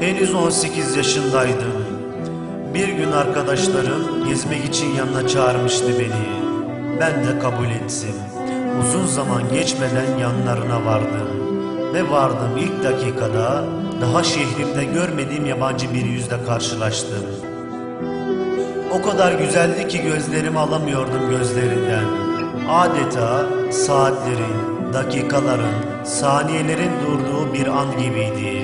Henüz 18 yaşındaydım. Bir gün arkadaşlarım gezmek için yanına çağırmıştı beni. Ben de kabul ettim. Uzun zaman geçmeden yanlarına vardım. Ve vardım ilk dakikada daha şehrimde görmediğim yabancı bir yüzle karşılaştım. O kadar güzeldi ki gözlerimi alamıyordum gözlerinden. Adeta saatlerin, dakikaların, saniyelerin durduğu bir an gibiydi.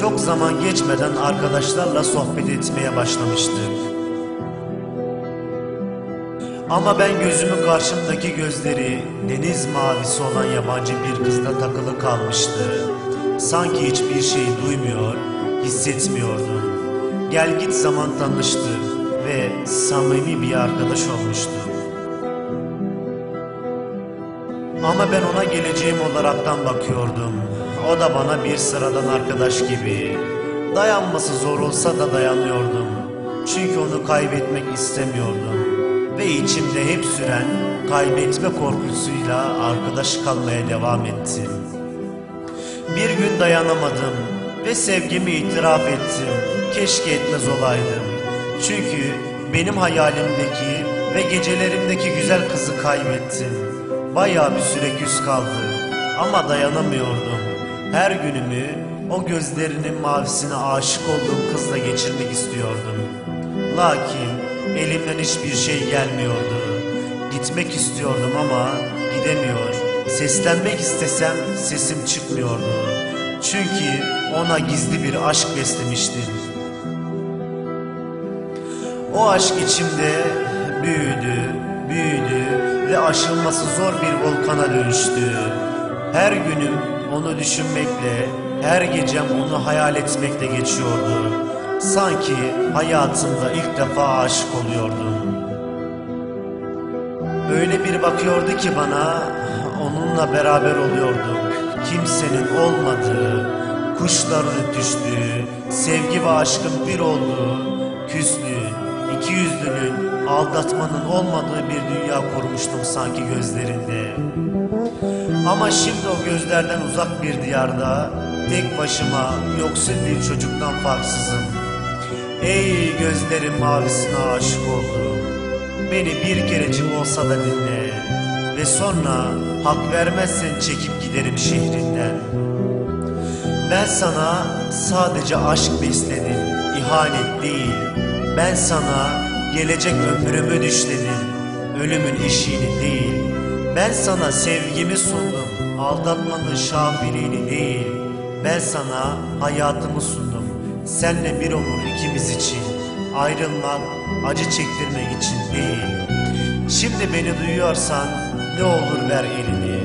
Çok zaman geçmeden arkadaşlarla sohbet etmeye başlamıştık. Ama ben gözümün karşımdaki gözleri deniz mavisi olan yabancı bir kızla takılı kalmıştı. Sanki hiçbir şey duymuyor, hissetmiyordum. Gel git zaman tanıştık ve samimi bir arkadaş olmuştuk. Ama ben ona geleceğim olaraktan bakıyordum. O da bana bir sıradan arkadaş gibi. Dayanması zor olsa da dayanıyordum. Çünkü onu kaybetmek istemiyordum. Ve içimde hep süren kaybetme korkusuyla arkadaş kalmaya devam ettim. Bir gün dayanamadım ve sevgimi itiraf ettim. Keşke etmez olaydım. Çünkü benim hayalimdeki ve gecelerimdeki güzel kızı kaybettim. Bayağı bir süre küs kaldı ama dayanamıyordum. Her günümü o gözlerinin mavisine aşık olduğum kızla geçirmek istiyordum. Lakin elimden hiçbir şey gelmiyordu. Gitmek istiyordum ama gidemiyor. Seslenmek istesem sesim çıkmıyordu. Çünkü ona gizli bir aşk beslemiştim. O aşk içimde büyüdü, büyüdü ve aşılması zor bir volkana dönüştü. Her günüm onu düşünmekle, her gecem onu hayal etmekle geçiyordu. Sanki hayatımda ilk defa aşık oluyordum. Öyle bir bakıyordu ki bana, onunla beraber oluyorduk. Kimsenin olmadığı, kuşların ötüştüğü, sevgi ve aşkın bir olduğu, küslüğün, iki yüzlünün, aldatmanın olmadığı bir dünya kurmuştum sanki gözlerinde. Ama şimdi o gözlerden uzak bir diyarda, tek başıma yoksul bir çocuktan farksızım. Ey gözlerin mavisine aşık oldum. Beni bir kerecik olsa da dinle. Ve sonra hak vermezsen çekip giderim şehrinden. Ben sana sadece aşk besledim, ihanet değil. Ben sana gelecek ömrümü düşledim, ölümün eşiğini değil. Ben sana sevgimi sundum, aldatmanın şafiliğini değil. Ben sana hayatımı sundum, senle bir olur ikimiz için. Ayrılmak, acı çektirmek için değil. Şimdi beni duyuyorsan ne olur ver elini.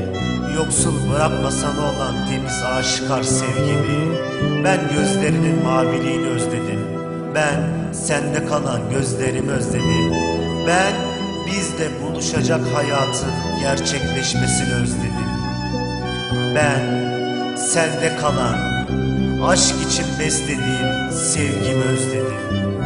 Yoksul bırakmasan olan temiz aşikar sevgimi. Ben gözlerinin maviliğini özledim. Ben sende kalan gözlerimi özledim. Ben bizde buluşacak hayatın gerçekleşmesini özledim. Ben sende kalan aşk için beslediğim sevgimi özledim.